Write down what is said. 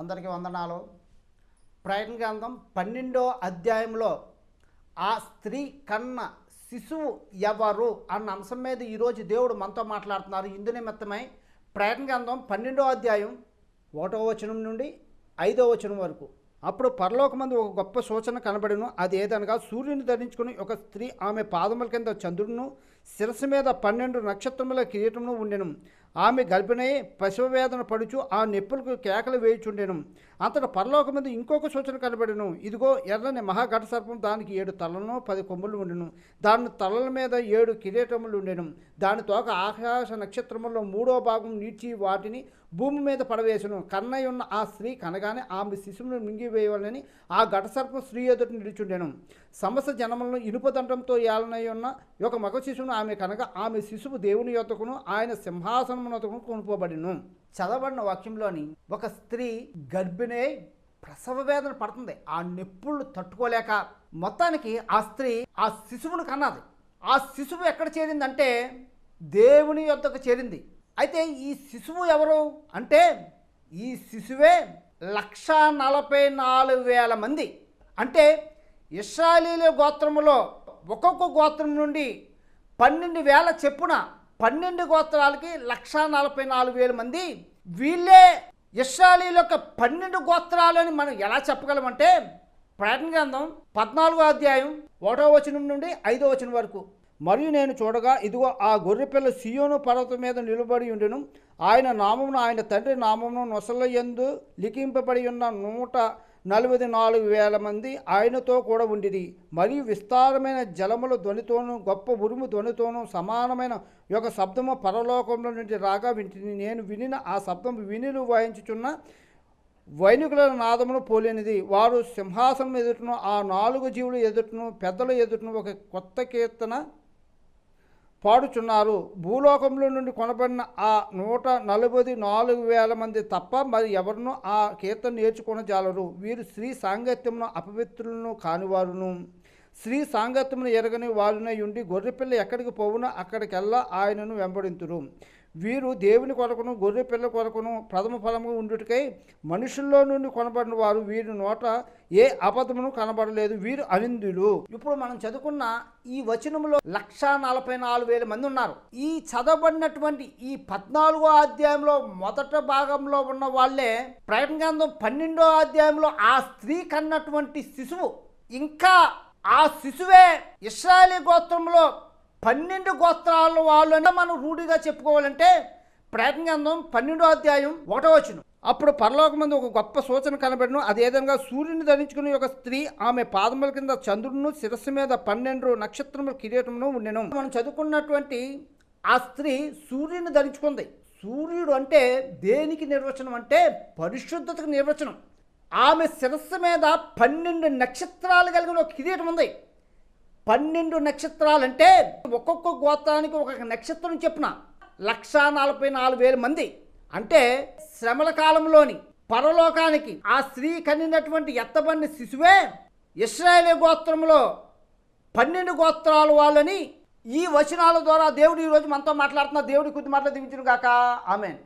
అందరికీ వందనాలు. ప్రయత్న గ్రంథం పన్నెండో అధ్యాయంలో ఆ స్త్రీ కన్న శిశువు ఎవరు అన్న అంశం మీద ఈరోజు దేవుడు మనతో మాట్లాడుతున్నారు. ఇందు నిమిత్తమై ప్రయత్న గ్రంథం పన్నెండో అధ్యాయం ఒకటో వచనం నుండి ఐదో వచనం వరకు. అప్పుడు పరలోకమందు ఒక గొప్ప సూచన కనబడిను. అది ఏదనగా సూర్యుని ధరించుకుని ఒక స్త్రీ ఆమె పాదముల కింద చంద్రుడును శిరస్సు మీద పన్నెండు నక్షత్రముల కిరీటమును ఉండెను ఆమె గర్భిణయి ప్రసవ వేదన పడుచు ఆ నెప్పులకు కేకలు వేయుచుండెను. అంతట పరలోక మీద ఇంకొక సూచన కనబడెను. ఇదిగో ఎర్రని మహాఘట సర్పం దానికి ఏడు తలలను పది కొమ్ములు ఉండెను. దాని తలల మీద ఏడు కిరీటములు ఉండెను. దాని తోక ఆకాశ నక్షత్రములో మూడో భాగం నీడ్చి వాటిని భూమి మీద పడవేసును. కన్నయ్య ఉన్న ఆ స్త్రీ కనగానే ఆమె శిశువును మింగివేయాలని ఆ ఘటసర్పం స్త్రీ ఎదుట నిలుచుండెను. సమస్త జనములను ఇనుపదండంతో ఏలనై ఉన్న ఒక మగ శిశువును ఆమె కనగా ఆమె శిశువు దేవుని యొద్దకును ఆయన సింహాసనం సంతానమునకు కొనుకోబడిను చదవబడిన వాక్యంలోని ఒక స్త్రీ గర్భిణి ప్రసవ వేదన పడుతుంది. ఆ నొప్పులు తట్టుకోలేక మొత్తానికి ఆ స్త్రీ ఆ శిశువును కన్నది. ఆ శిశువు ఎక్కడ చేరిందంటే దేవుని యొద్దకు చేరింది. అయితే ఈ శిశువు ఎవరు? అంటే ఈ శిశువే లక్ష నలభై నాలుగు వేల మంది. అంటే ఇస్రాయలీల గోత్రములో ఒక్కొక్క గోత్రం నుండి పన్నెండు వేల చెప్పున పన్నెండు గోత్రాలకి లక్ష నలభై నాలుగు వేల మంది. వీళ్ళే ఇస్రాయలీల యొక్క పన్నెండు గోత్రాలని మనం ఎలా చెప్పగలమంటే ప్రయత్న గ్రంథం పద్నాలుగో అధ్యాయం ఒకటో వచనం నుండి ఐదో వచనం వరకు. మరియు నేను చూడగా ఇదిగో ఆ గొర్రెపిల్ల సియోను పర్వతం మీద నిలబడి ఉండును. ఆయన నామమును ఆయన తండ్రి నామమును నొసల ఎందు లిఖింపబడి ఉన్న నూట నలభై నాలుగు వేల మంది ఆయనతో కూడా ఉండిరి. మరియు విస్తారమైన జలముల ధ్వనితోనూ గొప్ప ఉరుము ధ్వనితోనూ సమానమైన ఒక శబ్దము పరలోకంలో నుండి రాగా వింటిని. నేను వినిన ఆ శబ్దం వినిలు వాయించుచున్న వైనికుల నాదమును పోలేనిది. వారు సింహాసనం ఎదుటను ఆ నాలుగు జీవులు ఎదుటను పెద్దల ఎదుటను ఒక కొత్త కీర్తన పాడుచున్నారు. భూలోకంలో నుండి కొనబడిన ఆ నూట నలభై నాలుగు వేల మంది తప్ప మరి ఎవరినూ ఆ కీర్తన నేర్చుకుని జాలరు. వీరు స్త్రీ సాంగత్యమును అపవిత్రులను కానివారును. స్త్రీ సాంగత్యమును ఎరగని వారునే ఉండి గొర్రెపిల్ల ఎక్కడికి పోవునో అక్కడికెల్లా ఆయనను వెంబడింతురు. వీరు దేవుని కొరకును గొర్రె పిల్ల కొరకును ప్రథమ ఫలము ఉండుటకై మనుషుల్లో నుండి కొనబడిన వారు వీరి నోట ఏ అబద్ధమును కనబడలేదు. వీరు అనిందులు ఇప్పుడు మనం చదువుకున్న ఈ వచనంలో లక్ష నలభై నాలుగు వేల మంది ఉన్నారు. ఈ చదవబడినటువంటి ఈ పద్నాలుగో అధ్యాయంలో మొదట భాగంలో ఉన్న వాళ్ళే ప్రయత్న గ్రంథం పన్నెండో అధ్యాయంలో ఆ స్త్రీ కన్నటువంటి శిశువు. ఇంకా ఆ శిశువే ఇస్రాయలీ గోత్రంలో పన్నెండు గోత్రాల వాళ్ళని మనం రూఢిగా చెప్పుకోవాలంటే ప్రయత్న గ్రంథం పన్నెండో అధ్యాయం ఒకటో వచ్చును అప్పుడు పరలోకమందు ఒక గొప్ప సూచన కనబడను. అదేవిధంగా సూర్యుని ధరించుకుని ఒక స్త్రీ ఆమె పాదముల కింద చంద్రుడును శిరస్సు మీద పన్నెండు నక్షత్రముల కిరీటమును ఉండెను మనం చదువుకున్నటువంటి ఆ స్త్రీ సూర్యుని ధరించుకుంది. సూర్యుడు అంటే దేనికి నిర్వచనం అంటే పరిశుద్ధతకు నిర్వచనం. ఆమె శిరస్సు మీద పన్నెండు నక్షత్రాలు కలిగిన ఒక కిరీటం ఉంది పన్నెండు నక్షత్రాలంటే ఒక్కొక్క గోత్రానికి ఒక్కొక్క నక్షత్రం చెప్పిన లక్ష నలభై నాలుగు వేల మంది. అంటే శ్రమల కాలంలోని పరలోకానికి ఆ స్త్రీ కనినటువంటి ఎత్తబడిన శిశువే ఇస్రాయేలీ గోత్రంలో పన్నెండు గోత్రాల వాళ్ళని ఈ వచనాల ద్వారా దేవుడు ఈరోజు మనతో మాట్లాడుతున్న. దేవుడి కొద్ది మాటలు దించును కాక ఆమెన్.